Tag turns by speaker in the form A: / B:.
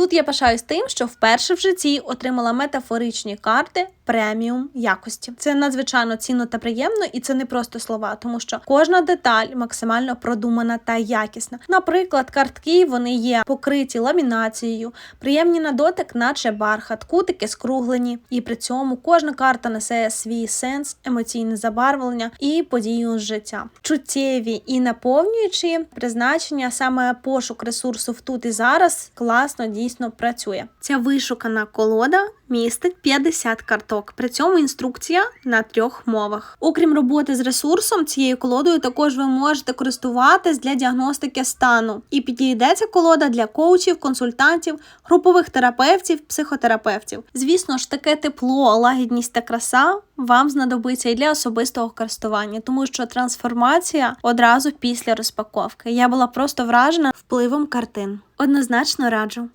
A: Тут я пишаюсь тим, що вперше в житті отримала метафоричні карти преміум якості. Це надзвичайно цінно та приємно, і це не просто слова, тому що кожна деталь максимально продумана та якісна. Наприклад, картки вони є покриті ламінацією, приємні на дотик, наче бархат, кутики скруглені, і при цьому кожна карта несе свій сенс, емоційне забарвлення і подію з життя. Чуттєві і наповнюючі призначення, саме пошук ресурсу в тут і зараз класно дійсно працює. Ця вишукана колода містить 50 карток. При цьому інструкція на трьох мовах. Окрім роботи з ресурсом, цією колодою також ви можете користуватись для діагностики стану. І підійде ця колода для коучів, консультантів, групових терапевтів, психотерапевтів. Звісно ж, таке тепло, лагідність та краса вам знадобиться і для особистого користування, тому що трансформація одразу після розпаковки. Я була просто вражена впливом картин. Однозначно раджу.